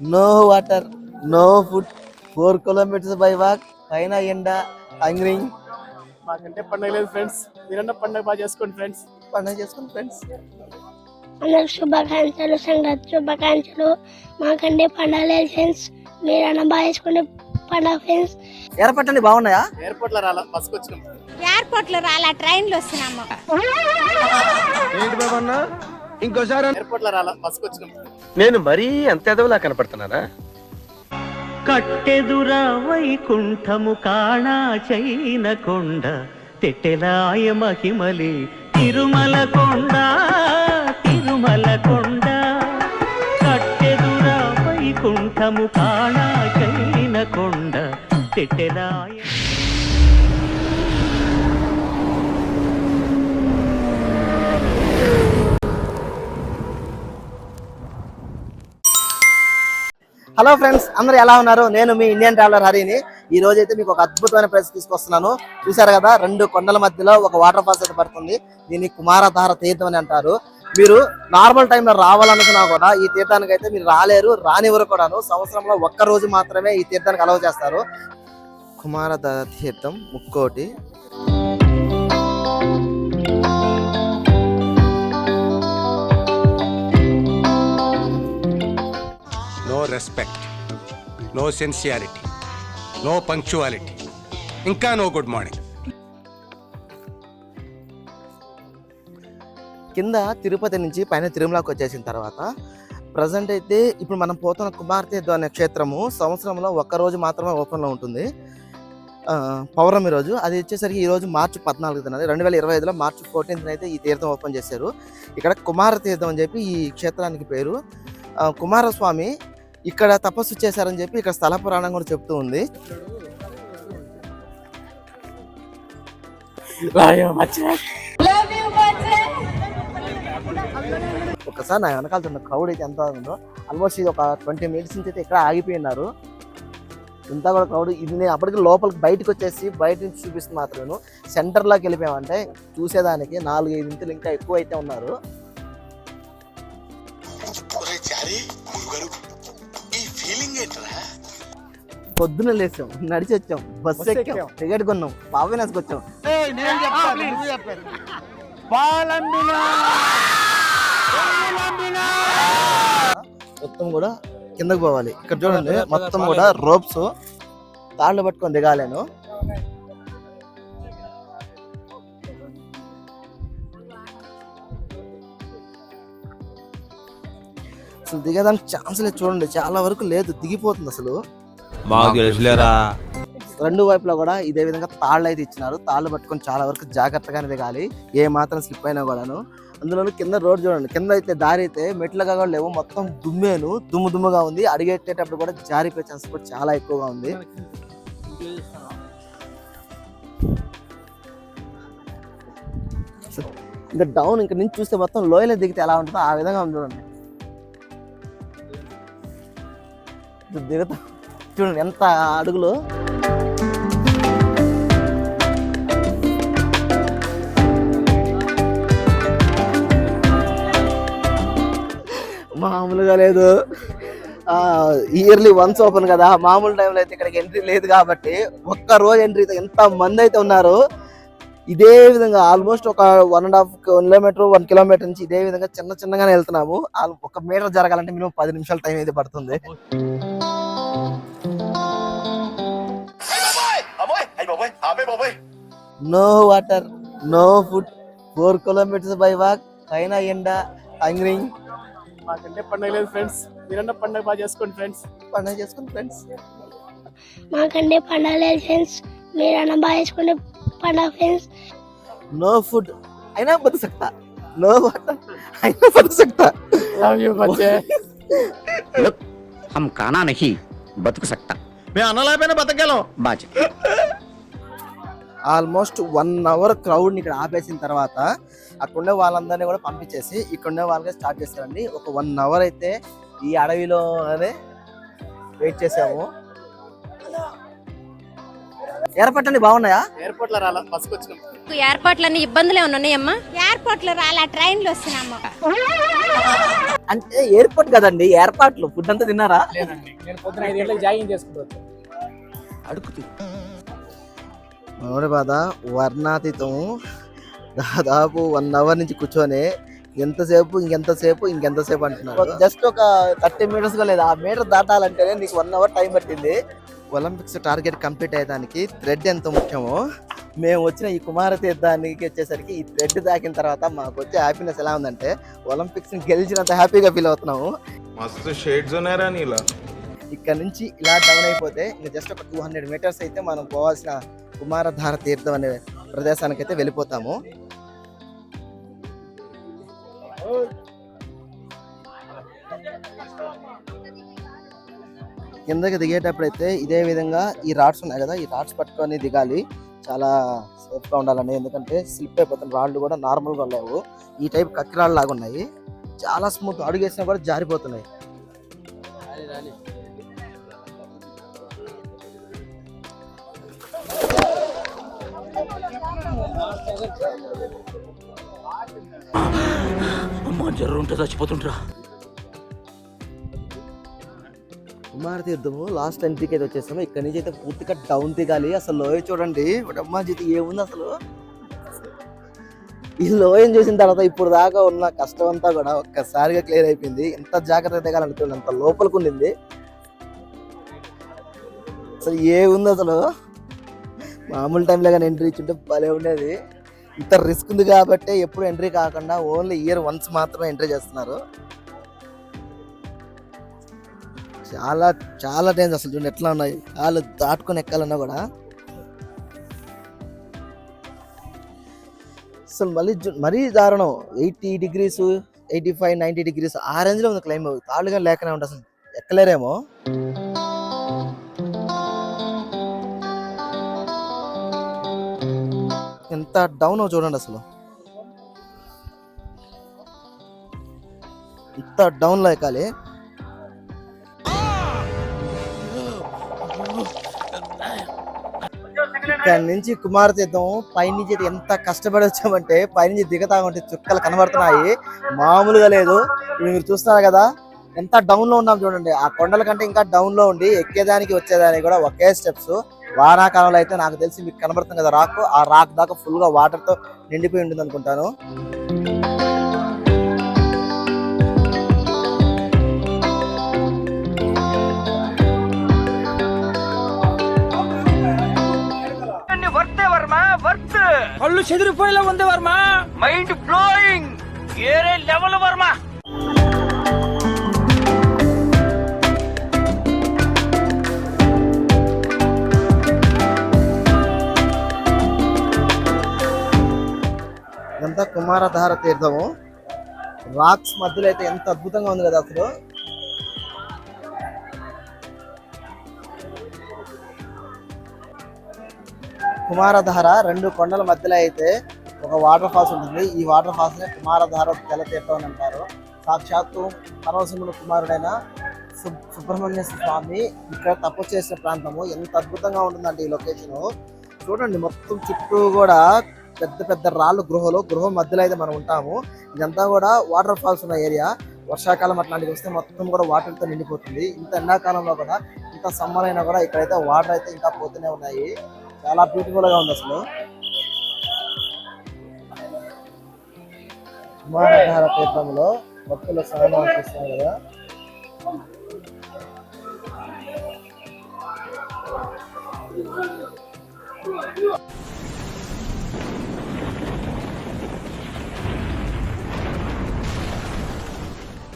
No water no food four kilometers by walk పైన ఎండ హంగ్రింగ్ మాకంటే పండగ లేదు ఫ్రెండ్స్ మీరన్నా పండగ బాగా చేసుకోండి ఫ్రెండ్స్ పండుగ చేసుకుని ఫ్రెండ్స్ అందరికి శుభాకాంక్షలు సంక్రాంతి శుభాకాంక్షలు. మాకంటే పండగ లేదు ఫ్రెండ్స్ మీరన్నా బాగా చేసుకునే పండగ ఫ్రెండ్స్ ఎర్రపట్టండి బాగున్నాయా? ఎయిర్పోర్ట్లో రాలా బస్కి వచ్చినాం. ఎయిర్పోర్ట్లో రాలా ట్రైన్లో వస్తున్నాము. ఏంటి బాబు అన్న? ఇంకోసారి. ఎయిర్పోర్ట్లో రాలా బస్కి వచ్చినాం నేను మరీ అంత ఎదవలా కనపడుతున్నానా కట్టెదుర వైకుంఠము కాణా చైన కొండ తెట్టెలాయ మహిమలి తిరుమల కొండ తిరుమల కొండ కట్టెదుర వైకుంఠము కాణా చైన కొండ తెట్టెలాయ హలో ఫ్రెండ్స్ అందరూ ఎలా ఉన్నారు? నేను మీ ఇండియన్ ట్రావెలర్ హరిని. ఈ రోజు అయితే మీకు ఒక అద్భుతమైన ప్లేస్ తీసుకొస్తున్నాను. చూసారు కదా రెండు కొండల మధ్యలో ఒక వాటర్ ఫాల్స్ అయితే పడుతుంది. దీన్ని కుమారధార తీర్థం అని అంటారు. మీరు నార్మల్ టైంలో రావాలనుకున్నా కూడా ఈ తీర్థానికి అయితే మీరు రాలేరు రానివ్వరు కూడాను. సంవత్సరంలో ఒక్క రోజు మాత్రమే ఈ తీర్థానికి అలవ్ చేస్తారు. కుమారధార తీర్థం ముక్కోటి. Respect no sincerity no punctuality ఇంకా నో గుడ్ మార్నింగ్ కింద తిరుపతి నుంచి పైన తిరుమలకి వచ్చేసిన తర్వాత ప్రజెంట్ అయితే ఇప్పుడు మనం పోతున్న కుమార్తె అనే క్షేత్రము సంవత్సరంలో ఒక్క రోజు మాత్రమే ఓపెన్లో ఉంటుంది. పౌర్ణమి రోజు. అది వచ్చేసరికి ఈ రోజు మార్చి పద్నాలుగున రెండు వేల ఇరవై ఐదులో మార్చి ఫోర్టీన్త్ అయితే ఈ తీర్థం ఓపెన్ చేశారు. ఇక్కడ కుమార తీర్థం అని చెప్పి ఈ క్షేత్రానికి పేరు. కుమారస్వామి ఇక్కడ తపస్సు చేశారని చెప్పి ఇక్కడ స్థల పురాణం కూడా చెప్తూ ఉంది. ఒకసారి నా వెనకాల క్రౌడ్ అయితే ఎంత ఉందో ఆల్మోస్ట్ ఇది ఒక ట్వంటీ మినిట్స్ నుంచి అయితే ఇక్కడ ఆగిపోయినారు. ఇంత కూడా క్రౌడ్ ఇది నేను అప్పటికి లోపలికి బయటకు వచ్చేసి బయట నుంచి చూపిస్తుంది మాత్రమే. సెంటర్లోకి వెళ్ళిపోయామంటే చూసేదానికి నాలుగు ఐదు ఇంచులు ఇంకా ఎక్కువ అయితే ఉన్నారు. పొద్దున లేచాం నడిచి వచ్చాం బస్సు ఎక్కాం. టికెట్ కొన్నాం పావినాస్కి వచ్చాం. మొత్తం కూడా కిందకు పోవాలి. ఇక్కడ చూడండి మొత్తం కూడా రోప్స్. తాళ్ళు పట్టుకొని దిగాలేను అసలు దిగేదానికి ఛాన్స్ లేదు చూడండి చాలా వరకు లేదు దిగిపోతుంది అసలు. మాకు తెలుసులేరా రెండు వైపులా కూడా ఇదే విధంగా తాళ్ళు అయితే ఇచ్చినారు. తాళ్ళు పట్టుకొని చాలా వరకు జాగ్రత్తగానే దిగాలి. ఏ మాత్రం స్లిప్ అయినా కూడాను. అందులో కింద రోడ్ చూడండి. కింద అయితే దారి అయితే మెట్లుగా కూడా లేవు. మొత్తం దుమ్మేను దుమ్ము దుమ్ముగా ఉంది. అడిగెట్టేటప్పుడు కూడా జారిపోయే ఛాన్స్ కూడా చాలా ఎక్కువగా ఉంది. ఇంకా డౌన్ ఇంకా నుంచి చూస్తే మొత్తం లోయలో దిగితే ఎలా ఉంటుందో ఆ విధంగా ఉంది చూడండి. దిగుతా. చూడండి ఎంత అడుగులు. మామూలుగా లేదు. ఇయర్లీ వన్స్ ఓపెన్ కదా మామూలు టైంలో అయితే ఇక్కడికి ఎంట్రీ లేదు కాబట్టి ఒక్క రోజు ఎంట్రీ ఎంత మంది అయితే ఉన్నారు. ఇదే విధంగా ఆల్మోస్ట్ ఒక one and half kilometer one kilometer నుంచి ఇదే విధంగా చిన్న చిన్నగానే వెళ్తున్నాము. ఒక మీటర్ జరగాలంటే మినిమం పది నిమిషాల టైం అయితే పడుతుంది. no water no food four kilometres by walk పైన ఎండ హంగ్రింగ్ మాకంటే పండగ లేదు ఫ్రెండ్స్ మీరన్నా పండగ బాగా చేసుకోండి ఫ్రెండ్స్ పండుగ చేసుకుని ఫ్రెండ్స్ మాకంటే పండగ లేదు ఫ్రెండ్స్ మీరన్నా బాగా చేసుకునే పండగ ఫ్రెండ్స్ నో ఫుడ్ అయినా బతు సక్తా నో వాటర్ అయినా బతు సక్తా లవ్ యూ బచ్చే हम खाना नहीं बतक सकता మేము అన్నలేకపోయినా బతకగలం बाज ఆల్మోస్ట్ వన్ అవర్ క్రౌడ్ ఇక్కడ ఆపేసిన తర్వాత అక్కడ ఉండే వాళ్ళందరినీ కూడా పంపించేసి ఇక్కడ ఉండే వాళ్ళకే స్టార్ట్ చేస్తారండి ఒక వన్ అవర్ అయితే ఈ అడవిలోనే వెయిట్ చేసాము. ఏర్పాట్లన్నీ బాగున్నాయా? ఎయిర్పోర్ట్లో రాలా? బస్కి వచ్చినాం ఎయిర్పోర్ట్లన్నీ ఇబ్బందులు ఉన్నాయమ్మా? ఎయిర్పోర్ట్లో రాలా? ట్రైన్లు వస్తున్నాము. అంటే ఎయిర్పోర్ట్ కదండి ఏర్పాట్లు? ఫుడ్ అంతా తిన్నారా? లేదండి. నేను పొద్దున ఐదు గంటలకు జాగింగ్ చేసుకుంటూ వచ్చాను. మనోడి బాధ వర్ణాతీతం దాదాపు వన్ అవర్ నుంచి కూర్చొని ఎంతసేపు ఇంకెంతసేపు ఇంకెంతసేపు అంటున్నారు. జస్ట్ ఒక థర్టీ మీటర్స్ కూడా లేదు. ఆ మీటర్ దాటాలంటేనే నీకు వన్ అవర్ టైం పట్టింది. ఒలింపిక్స్ టార్గెట్ కంప్లీట్ అయ్యేదానికి థ్రెడ్ ఎంత ముఖ్యమో మేము వచ్చిన ఈ కుమార తీర్థానికి వచ్చేసరికి ఈ థ్రెడ్ తాకిన తర్వాత మాకు వచ్చే హ్యాపీనెస్ ఎలా ఉందంటే ఒలింపిక్స్ గెలిచినంత హ్యాపీగా ఫీల్ అవుతున్నాము. మస్తు షేడ్స్ ఉన్నారా నీలా. ఇక్కడ నుంచి ఇలా డౌన్ అయిపోతే ఇంకా జస్ట్ ఒక టూ హండ్రెడ్ మీటర్స్ అయితే మనం పోవాల్సిన కుమారధార తీర్థం అనే ప్రదేశానికి అయితే వెళ్ళిపోతాము. కిందకి దిగేటప్పుడైతే ఇదే విధంగా ఈ రాడ్స్ ఉన్నాయి కదా ఈ రాడ్స్ పట్టుకొని దిగాలి. చాలా సేఫ్గా ఉండాలని ఎందుకంటే స్లిప్ అయిపోతున్న రాళ్ళు కూడా నార్మల్గా లేవు. ఈ టైప్ కక్కిరాళ్ళు లాగా ఉన్నాయి. చాలా స్మూత్ అడుగు వేసినా కూడా జారిపోతున్నాయి. అమ్మా జ్వరం ఉంటే చచ్చిపోతుంటరా కుమార తీర్థము లాస్ట్ ఎంట్రీకి అయితే వచ్చేసాము. ఇక్కడ నుంచి అయితే పూర్తిగా డౌన్ దిగాలి. అసలు లోయ చూడండి. అమ్మా జీతి ఏముంది అసలు? ఈ లోయని చూసిన తర్వాత ఇప్పుడు దాకా ఉన్న కష్టం అంతా కూడా ఒక్కసారిగా క్లియర్ అయిపోయింది. ఎంత జాగ్రత్త దిగాలనుకున్నాను అంత లోపలికి ఉండింది. అసలు ఏముంది అసలు? మామూలు టైంలో కానీ ఎంట్రీ ఇచ్చింటే భలే ఉండేది. ఇంత రిస్క్ ఉంది కాబట్టి ఎప్పుడు ఎంట్రీ కాకుండా ఓన్లీ ఇయర్ వన్స్ మాత్రమే ఎంట్రీ చేస్తున్నారు. చాలా చాలా డేంజర్ అసలు చూడండి ఎట్లా ఉన్నాయి. వాళ్ళు దాటుకొని ఎక్కాలన్నా కూడా. అసలు మళ్ళీ మరీ దారుణం. Eighty degrees eighty five ninety degrees ఆ రేంజ్లో ఉంది క్లైమ్ తాళ్ళుగా లేకనే ఉంటుంది అసలు. ఎక్కలేరేమో. ఎంత డౌన్ చూడండి అసలు. ఇంత డౌన్లో ఎక్కాలి. ఇక్కడ నుంచి కుమార తీర్థం పైనుంచి ఎంత కష్టపడి వచ్చామంటే పైనుంచి దిగతా ఉంటే చుక్కలు కనబడుతున్నాయి. మామూలుగా లేదు. మీరు చూస్తున్నారు కదా ఎంత డౌన్లో ఉన్నాం చూడండి. ఆ కొండల కంటే ఇంకా డౌన్లో ఉండి ఎక్కేదానికి వచ్చేదానికి కూడా ఒకే స్టెప్స్ వానాకాలంలో అయితే నాకు తెలిసి మీకు కనబడుతుంది కదా రాక్. ఆ రాక్ దాకా ఫుల్గా వాటర్తో నిండిపోయి ఉంటుంది అనుకుంటాను. వర్తే వర్మ? వర్త్ కళ్ళు చెదిరిపోయేలా ఉంది వర్మ. మైండ్ బ్లోయింగ్ ఏరే లెవెల్ వర్మ? కుమారధార తీర్థము రాక్స్ మధ్యలో అయితే ఎంత అద్భుతంగా ఉంది కదా అసలు. కుమారధార రెండు కొండల మధ్యలో అయితే ఒక వాటర్ ఫాల్స్ ఉంటుంది. ఈ వాటర్ ఫాల్స్ నే కుమారధార జల తీర్థం అని అంటారు. సాక్షాత్తు పరమశివుడు కుమారుడైన సుబ్రహ్మణ్య స్వామి ఇక్కడ తపస్సు చేసిన ప్రాంతము. ఎంత అద్భుతంగా ఉంటుందంటే ఈ లొకేషన్. చూడండి మొత్తం చుట్టూ కూడా పెద్ద పెద్ద రాళ్ళు గృహలో గృహ మధ్యలో అయితే మనం ఉంటాము. ఇదంతా కూడా వాటర్ ఫాల్స్ ఉన్న ఏరియా వర్షాకాలం అట్లాంటివి వస్తే మొత్తం కూడా వాటర్తో నిండిపోతుంది. ఇంత ఎండాకాలంలో కూడా ఇంత సమ్మర్ అయినా కూడా ఇక్కడైతే వాటర్ అయితే ఇంకా పోతూనే ఉన్నాయి. చాలా బ్యూటిఫుల్గా ఉంది అసలు. కుమారధార తీర్థంలో భక్తులు స్నానం చేస్తున్నారు కదా.